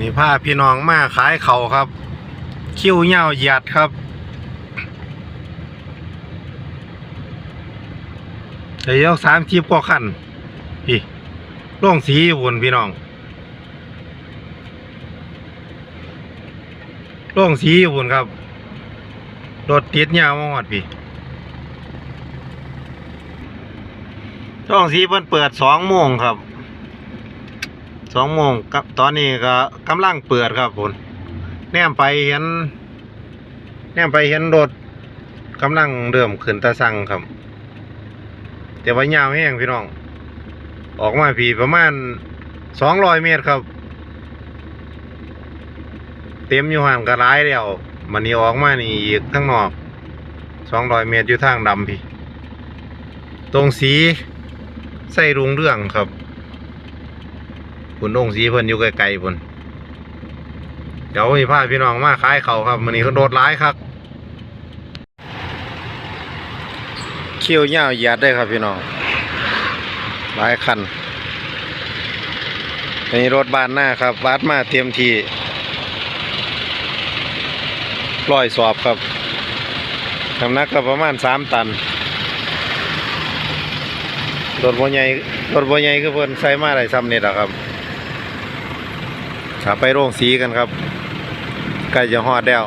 นี่พาพี่น้องมาขายเขาครับ คิ้วเหย้าหยัดครับแต่ยกสามทิพก็ขันพี่ล่องสีวุ่นพี่น้องล่องสีวุ่นครับรถติดยาวมาหอดพี่ช่องสีเพิ่นเปิดสองโมงครับ สองโมงกับตอนนี้ก็กำลังเปิดครับผมแนมไปเห็นแนมไปเห็นรถกำลังเริ่มขึ้นตะสังครับแต่ว่ายาวแห้งพี่น้อง ออกมาพี่ประมาณสองร้อยเมตรครับ เต็มอยู่ห่างกระไรเดียวมันนี้ออกมานี่อีกข้างนอกสองร้อยเมตรอยู่ทางดำพี่ ตรงสีใส่รุงเรื่องครับ คุณองค์สีเพิ่นอยู่ไกลๆพุ่นเดี๋ยวมีพาพี่น้องมาขายเขาครับมันนี้เขาโดดร้ายครับเขี้ยวยาวเหยัดได้ครับพี่น้องหลายคันนี่รถบานหน้าครับวัดมาเตรียมทีร้อยสอบครับน้ำหนักก็ประมาณสามตันรถบัใหญ่รถบัใหญ่คือเพิ่นใส่มาได้ซ้ำนี่แหละครับ ขาไปโรงสีกันครับใกล้จะฮอดแล้ว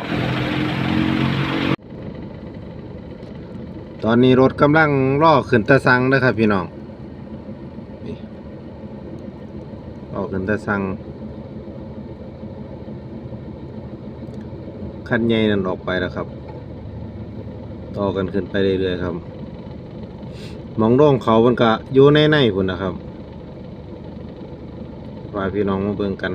ตอนนี้รถกำลังล่อขึ้นตะสังนะครับพี่น้องล่อขึ้นตะสังคันใหญ่นั่นออกไปแล้วครับ ต่อกันขึ้นไปเรื่อยๆครับ มองร่องเขามันก็อยู่ในในพุ่นนะครับว่าพี่น้องมาเบิ่งกัน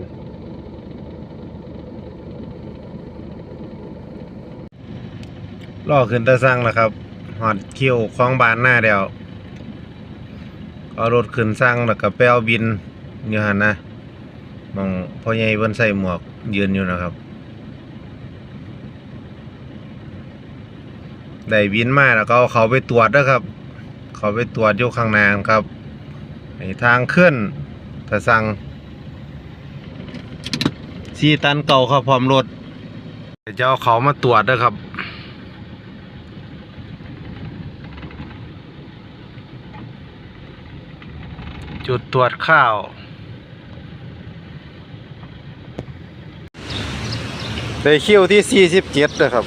ล่อขึ้นตะสั่งแล้วครับหอดเขี้ยวคล้องบานหน้าเดียวเอารถขึ้นสั่งแล้วก็ไปเอาบินอยู่หันนะมองพ่อใหญ่เพิ่นใส่หมวกยืนอยู่นะครับ ได้บินมาแล้วก็เขาไปตรวจนะครับ เขาไปตรวจอยู่ข้างน้าครับในทางขึ้นตะสั่งซีตันเก่าครับพร้อมรถเดี๋ยวจะเอาเขามาตรวจนะครับ จุดตรวจข้าวในคิวที่ 47นะครับ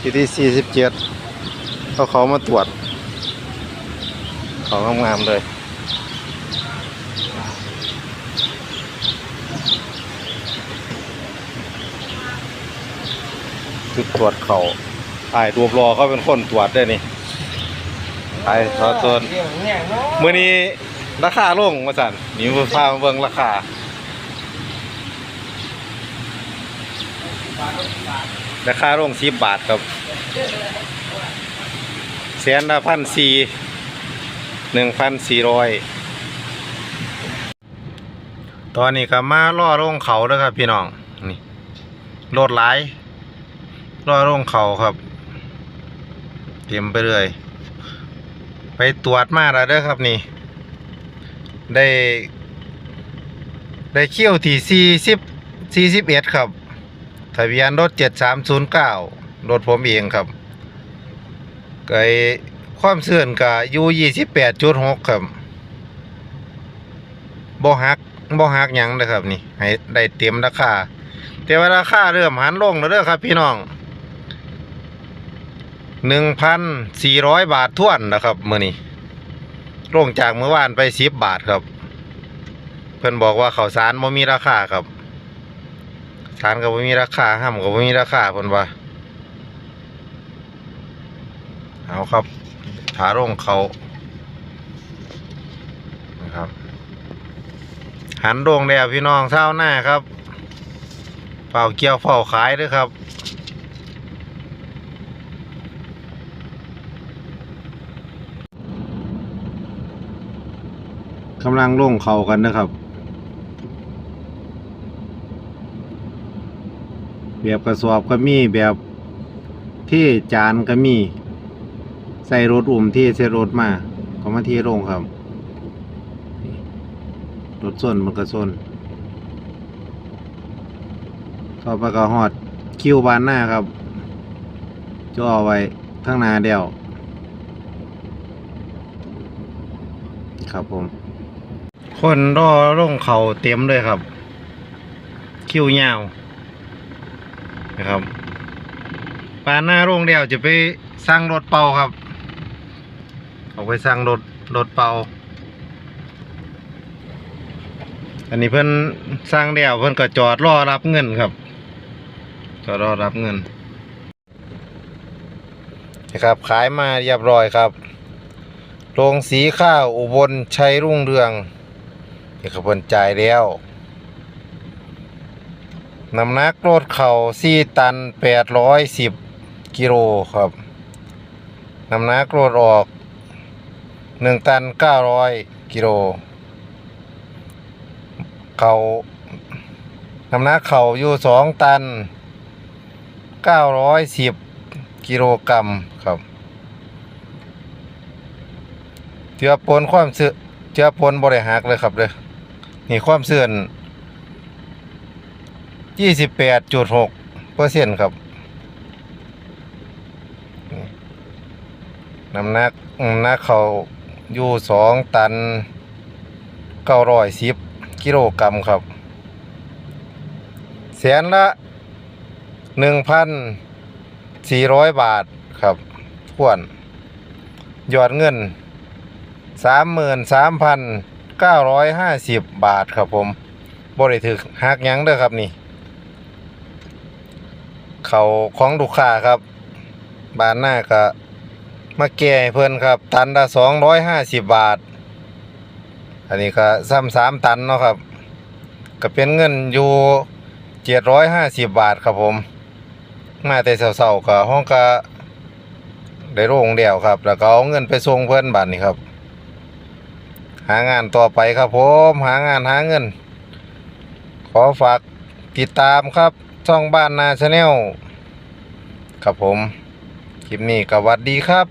คิวที่ 47เขาเขามาตรวจ เขางามๆเลยจุดตรวจเขาไอ้ตัวรอเขาเป็นคนตรวจได้นี่ ไอ้ขอตัวมื่อนี้ราคาลงมาสั่นนี่มาพามาเบิ่งราคาราคาลงสิบบาทครับแสนละพันสี่หนึ่งพันสี่ร้อยตอนนี้ก็มาล่อลงเขาแล้วครับพี่น้องนี่รถหลายล่อลงเขาครับ เต็มไปเลย ไปตรวจมาแล้วเด้อครับนี่ ได้ ได้เขี้ยวที่สี่สิบสี่สิบเอ็ดครับทะเบียนรถเจ็ดสามศูนย์เก้ารถผมเองครับไอ้ความเสื่อนกับยูยี่สิบแปดจุดหกครับบ่หักบ่หักยังนะครับนี่ ให้ได้เต็มราคาแต่ว่าราคาเริ่มหันลงแล้วเด้อครับพี่น้อง หนึ่งพันสี่ร้อยบาทท่วนนะครับมื่อนี้ลงจากเมื่อวานไปสิบบาทครับ เพิ่อนบอกว่าข้าวสารบ่มีราคาครับสารก็บ่มีราคาห้ามก็บ่มีราคาเพิ่นว่าเอาครับขาลงเขานะครับ หันโรงแล้วพี่น้องเช้าหน้าครับเฝ้าเกี่ยวเฝ้าขายด้วยครับ กำลังลงเขากันนะครับแบบกระสอบก็มีแบบที่จานก็มี ใส่รถอุ่มที่ใส่รถมาก็มาที่ลงครับ รถส้นมันก็ส้นต่อไปก็ฮอดคิวบานหน้าครับจ่อไว้ข้งนาเดียวครับผม คนรอลงเขาเต็มเลยครับ คิวยาวนะครับปานหน้าโรงเดียวจะไปสร้างรถเป่าครับออกไปสร้างรถรถเป่า อันนี้เพิ่อนสร้างเดียวเพิ่อนก็จอดรอรับเงินครับจอดรอรับเงินนะครับขายมาเรียบร้อยครับโรงสีข้าวอุบลชัยรุ่งเรือง นี่ครับเพิ่นจ่ายแล้วน้ำหนักรถเข่าสี่ตันแปดร้อยสิบกิโลครับน้ำหนักรถออกหนึ่งตันเก้าร้อยกิโลเขาน้ำหนักเขาอยู่สองตันเก้าร้อยสิบกิโลกรัมครับเจือปนความเสื่อเจือปนบริหักเลยครับเลย นี่ความเสื่อนยี่สิบแปดจุดหกเปอร์เซ็นต์ครับน้ำหนักหนักเขาอยู่สองตันเก้าร้อยสิบกิโลกรัมครับ แสนละหนึ่งพันสี่ร้อยบาทครับทวนยอดเงินสามหมื่นสามพัน เก้าร้อยห้าสิบบาทครับผมบริถึกหักยังเด้อครับนี่ เขาของลูกค้าครับ บานหน้าก็มาแก่เพิ่อนครับ ตันละสองร้อยห้าสิบบาท อันนี้ก็ซ้ำสามตันเนาะครับ ก็เป็นเงินอยู่เจ็ดร้อยห้าสิบบาทครับผม มาแต่เสาๆก็ห้องก็ได้โรงเดียวครับ แล้วก็เอาเงินไปส่งเพื่อนบัตรนี่ครับ หางานต่อไปครับผมหางานหาเงิน ขอฝากติดตามครับช่องบ้านนาชาแนลครับผม คลิปนี้ก็วัดดีครับ